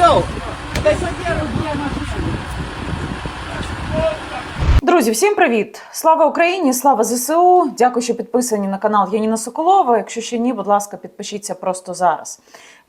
Б'є. Друзі, всім привіт! Слава Україні! Слава ЗСУ! Дякую, що підписані на канал Яніна Соколова. Якщо ще ні, будь ласка, підпишіться просто зараз.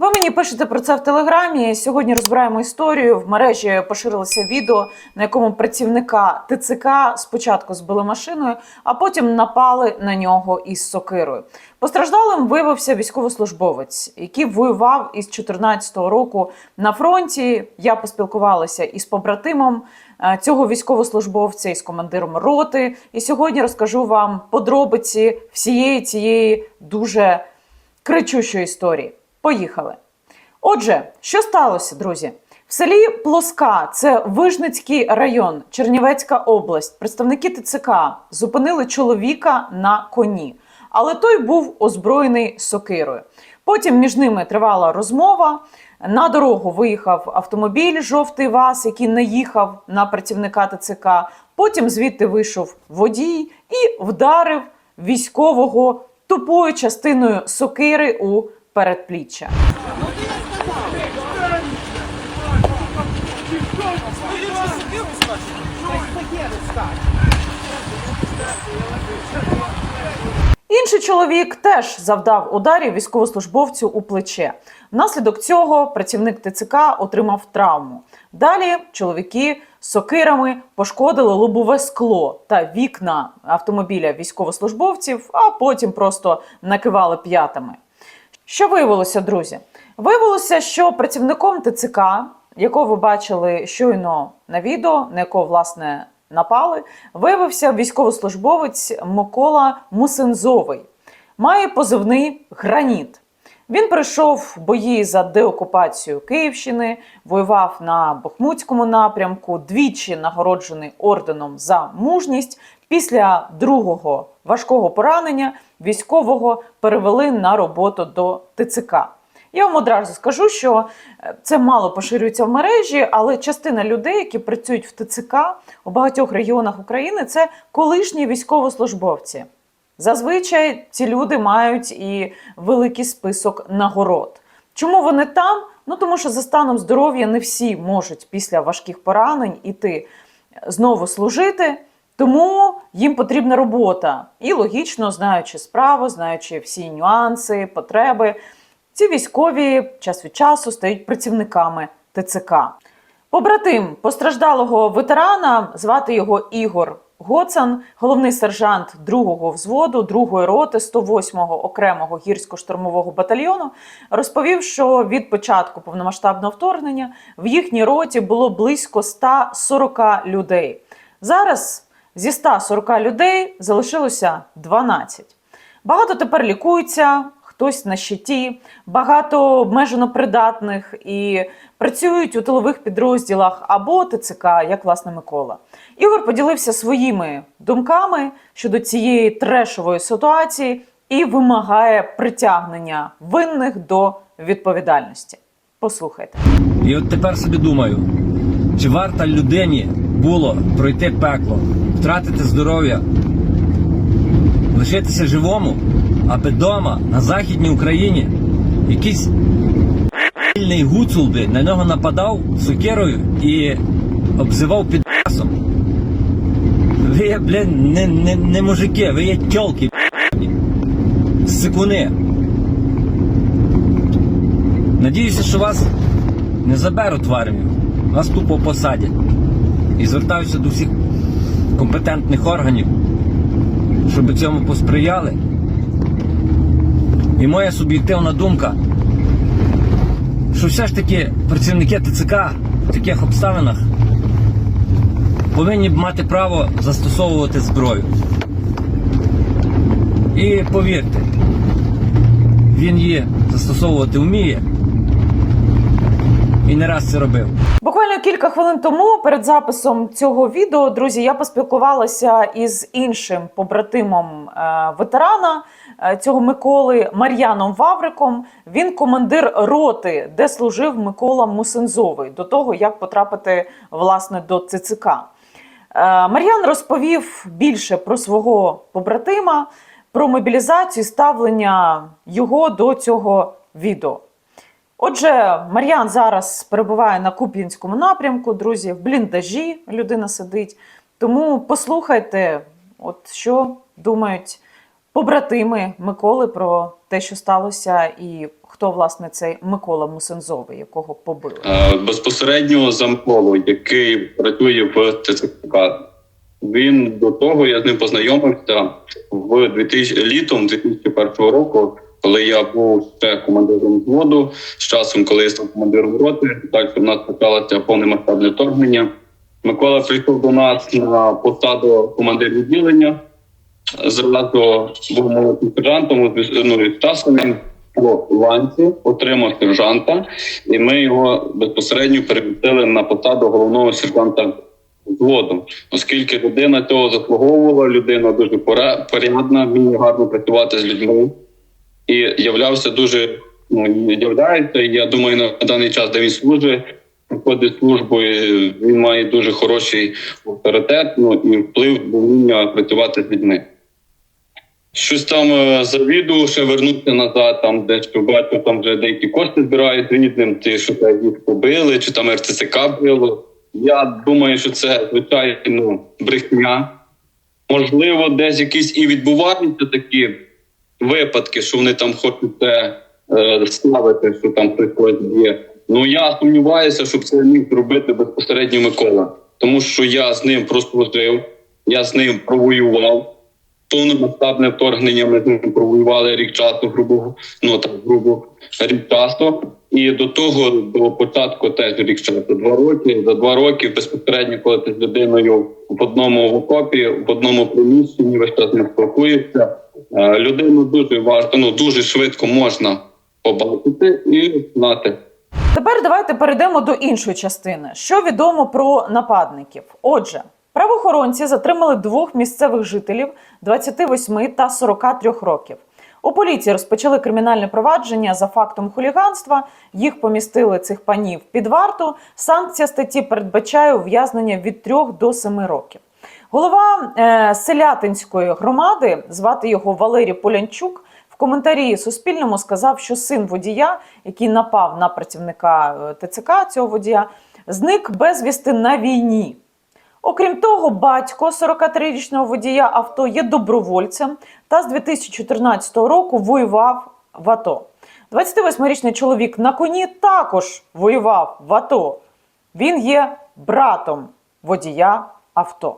Ви мені пишете про це в телеграмі. Сьогодні розбираємо історію. В мережі поширилося відео, на якому працівника ТЦК спочатку збили машиною, а потім напали на нього із сокирою. Постраждалим виявився військовослужбовець, який воював із 2014 року на фронті. Я поспілкувалася із побратимом е, цього військовослужбовця, із командиром роти. І сьогодні розкажу вам подробиці всієї цієї дуже кричущої історії. Поїхали. Отже, що сталося, друзі? В селі Плоска, це Вижницький район, Чернівецька область. Представники ТЦК зупинили чоловіка на коні, але той був озброєний сокирою. Потім між ними тривала розмова. На дорогу виїхав автомобіль жовтий ВАЗ, який наїхав на працівника ТЦК. Потім звідти вийшов водій і вдарив військового тупою частиною сокири у передпліччя. Інший чоловік теж завдав ударів військовослужбовцю у плече. Внаслідок цього працівник ТЦК отримав травму. Далі чоловіки сокирами пошкодили лобове скло та вікна автомобіля військовослужбовців, а потім просто накивали п'ятами. Що виявилося, друзі? Виявилося, що працівником ТЦК, якого ви бачили щойно на відео, на якого власне напали, виявився військовослужбовець Микола Мусензовий. Має позивний граніт. Він пройшов бої за деокупацію Київщини, воював на Бахмутському напрямку, двічі нагороджений орденом за мужність. Після другого важкого поранення військового перевели на роботу до ТЦК. Я вам одразу скажу, що е, це мало поширюється в мережі, але частина людей, які працюють в ТЦК у багатьох регіонах України, це колишні військовослужбовці. Зазвичай ці люди мають і великий список нагород. Чому вони там? Ну тому що за станом здоров'я не всі можуть після важких поранень іти знову служити. Тому їм потрібна робота. І логічно, знаючи справу, знаючи всі нюанси, потреби, ці військові час від часу стають працівниками ТЦК. Побратим постраждалого ветерана, звати його Ігор Гоцан, головний сержант 2-го взводу 2-ї роти 108-го окремого гірсько-штурмового батальйону, розповів, що від початку повномасштабного вторгнення в їхній роті було близько 140 людей. Зараз зі 140 людей залишилося 12. Багато тепер лікуються, хтось на щиті, багато обмежено придатних і працюють у тилових підрозділах або ТЦК, як власне Микола. Ігор поділився своїми думками щодо цієї трешової ситуації і вимагає притягнення винних до відповідальності. Послухайте. І от тепер собі думаю, чи варто людині було пройти пекло, втратити здоров'я, лишитися живому, аби вдома, на Західній Україні, якийсь ***ний гуцул би на нього нападав сокирою і обзивав під ***сом. Ви блін, не, не, не мужики, ви є тьолки, сикуни. Надіюся, що вас не заберуть в армію, вас тупо посадять. І звертаюся до всіх компетентних органів, щоб цьому посприяли. І моя суб'єктивна думка, що все ж таки працівники ТЦК в таких обставинах повинні б мати право застосовувати зброю. І повірте, він її застосовувати вміє і не раз це робив. Буквально кілька хвилин тому, перед записом цього відео, друзі, я поспілкувалася із іншим побратимом е, ветерана е, цього Миколи Мар'яном Вавриком. Він командир роти, де служив Микола Мусензовий, до того як потрапити власне до ЦЦК. Е, Мар'ян розповів більше про свого побратима, про мобілізацію, ставлення його до цього відео. Отже, Мар'ян зараз перебуває на Куп'янському напрямку, друзі, в бліндажі людина сидить. Тому послухайте, от що думають побратими Миколи про те, що сталося, і хто власне цей Микола Мусензовий, якого побили. Е, безпосередньо за Миколу, який працює в ТЦК. Він до того я з ним познайомився в 2000, літом 2001 року, коли я був ще командиром взводу. З часом, коли я став командиром роти, далі в нас почалося повномасштабне вторгнення. Микола прийшов до нас на посаду командир відділення. Зразу був молодим сержантом. Ну, і часом він по ланці отримав сержанта, і ми його безпосередньо перемістили на посаду головного сержанта взводу, оскільки людина цього заслуговувала, людина дуже порядна, вміє гарно працювати з людьми і являвся дуже ну являється. Я думаю, на даний час, де він служить, проходить службу, і він має дуже хороший авторитет, ну і вплив вміння працювати з людьми. Щось там е, завіду, ще вернутися назад, там де що бачу, там вже деякі кошти збирають рідним, ті, що їх побили, чи там РЦЦК било. Я думаю, що це звичайно брехня. Можливо, десь якісь і відбуваються такі випадки, що вони там хочуть це е, ставити, що там хтось є. Ну я сумніваюся, щоб це міг зробити безпосередньо Микола, тому що я з ним прослужив, я з ним провоював. Повномасштабне вторгнення ми з ним провоювали рік часу, грубо ну так грубо рік часу. І до того до початку теж рік часу, два роки. За два роки безпосередньо, коли ти з людиною в одному в окопі, в одному приміщенні весь час не спілкуєшся. Е, Людину дуже важко, ну дуже швидко можна побачити і знати. Тепер давайте перейдемо до іншої частини. Що відомо про нападників? Отже, правоохоронці затримали двох місцевих жителів 28 та 43 років. У поліції розпочали кримінальне провадження за фактом хуліганства. Їх помістили цих панів під варту. Санкція статті передбачає ув'язнення від 3 до 7 років. Голова е, Селятинської громади, звати його Валерій Полянчук, в коментарі Суспільному сказав, що син водія, який напав на працівника е, ТЦК цього водія, зник безвісти на війні. Окрім того, батько 43-річного водія авто є добровольцем та з 2014 року воював в АТО. 28-річний чоловік на коні також воював в АТО. Він є братом водія авто.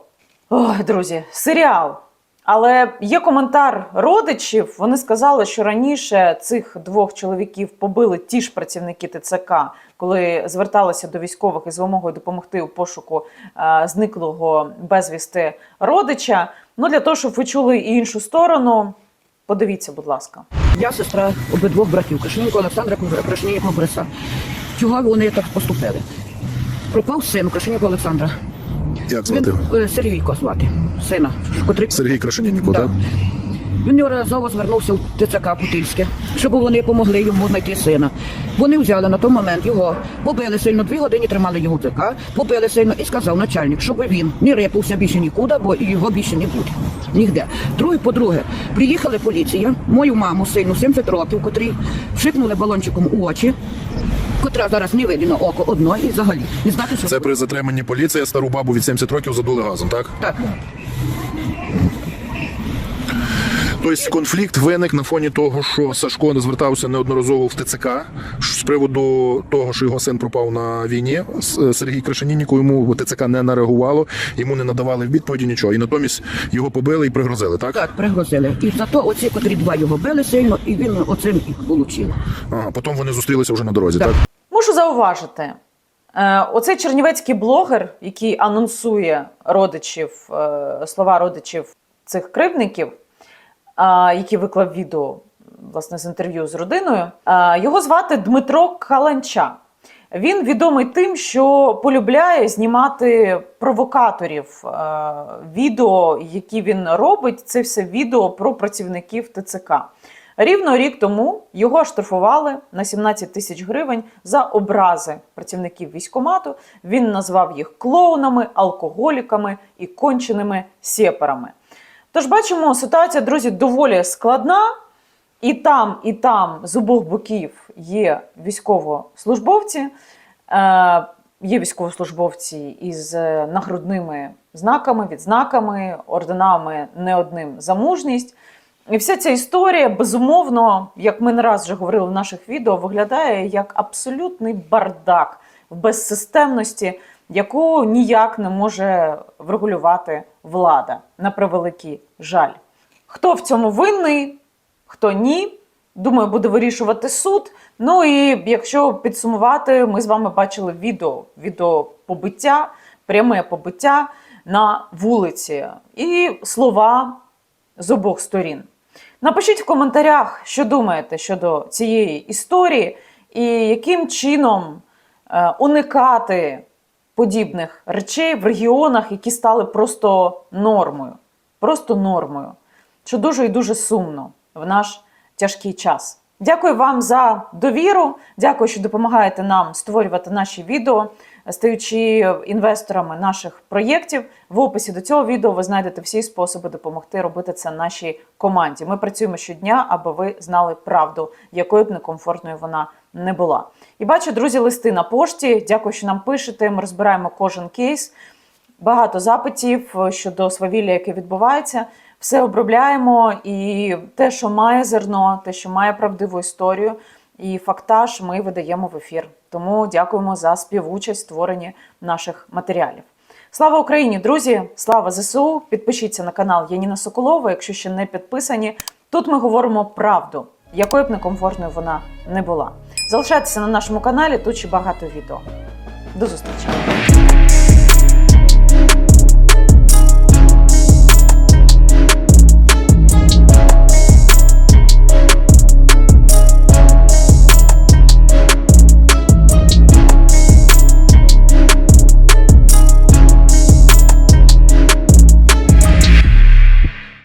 Ой, друзі, серіал. Але є коментар родичів. Вони сказали, що раніше цих двох чоловіків побили ті ж працівники ТЦК, коли зверталися до військових із вимогою допомогти у пошуку е, зниклого безвісти родича. Ну для того, щоб ви чули і іншу сторону, подивіться, будь ласка. Я сестра обидвох братів Крашенюка Олександра Крашенюка Бориса. Чого вони так поступили? Пропав син Крашенюка Олександра. Як звати? Він е, Сергійко звати, сина, котрий Сергій Крашенінніко, Да. так? Він неодноразово звернувся в ТЦК Путильське, щоб вони допомогли йому знайти сина. Вони взяли на той момент його, побили сильно, дві години тримали його в ТЦК, побили сильно і сказав начальник, щоб він не рипався більше нікуди, бо його більше не буде. Нігде. Друге, по-друге, приїхала поліція, мою маму, сину, 70 років, котрі вшикнули балончиком у очі, котра зараз не видно око одно і взагалі. Не знати, що Це при затриманні поліція стару бабу від 70 років задули газом, так? так. Тобто конфлікт виник на фоні того, що Сашко не звертався неодноразово в ТЦК з приводу того, що його син пропав на війні. Сергій Крашенінніко йому ТЦК не нареагувало, йому не надавали відповіді нічого. І натомість його побили і пригрозили, так? Так, пригрозили. І зато оці, котрі два його били сильно, і він оцим їх отримав. Ага, потім вони зустрілися вже на дорозі, Так. так? Мушу зауважити, е, оцей чернівецький блогер, який анонсує родичів, е, слова родичів цих кривдників, який виклав відео власне з інтерв'ю з родиною, е, його звати Дмитро Каланча. Він відомий тим, що полюбляє знімати провокаторів. Відео, які він робить, це все відео про працівників ТЦК. Рівно рік тому його оштрафували на 17 тисяч гривень за образи працівників військомату. Він назвав їх клоунами, алкоголіками і конченими сєпарами. Тож бачимо, ситуація, друзі, доволі складна. і там, і там з обох боків є військовослужбовці. Е, Є військовослужбовці із е, нагрудними знаками, відзнаками, орденами не одним за мужність. І вся ця історія, безумовно, як ми не раз вже говорили в наших відео, виглядає як абсолютний бардак в безсистемності, яку ніяк не може врегулювати влада на превеликий жаль. Хто в цьому винний, хто ні, думаю, буде вирішувати суд. Ну і якщо підсумувати, ми з вами бачили відео, відео побиття, пряме побиття на вулиці і слова з обох сторін. Напишіть в коментарях, що думаєте щодо цієї історії, і яким чином е, уникати подібних речей в регіонах, які стали просто нормою. Просто нормою. Що дуже і дуже сумно в наш тяжкий час. Дякую вам за довіру. Дякую, що допомагаєте нам створювати наші відео, стаючи інвесторами наших проєктів. В описі до цього відео ви знайдете всі способи допомогти робити це нашій команді. Ми працюємо щодня, аби ви знали правду, якою б некомфортною вона не була. І бачу, друзі, листи на пошті. Дякую, що нам пишете. Ми розбираємо кожен кейс. Багато запитів е, щодо свавілля, яке відбувається. Все обробляємо, і те, що має зерно, те, що має правдиву історію, і фактаж ми видаємо в ефір. Тому дякуємо за співучасть в створенні наших матеріалів. Слава Україні, друзі! Слава ЗСУ! Підпишіться на канал Яніна Соколова, якщо ще не підписані. Тут ми говоримо правду, якою б некомфортною вона не була. Залишайтеся на нашому каналі, тут ще багато відео. До зустрічі!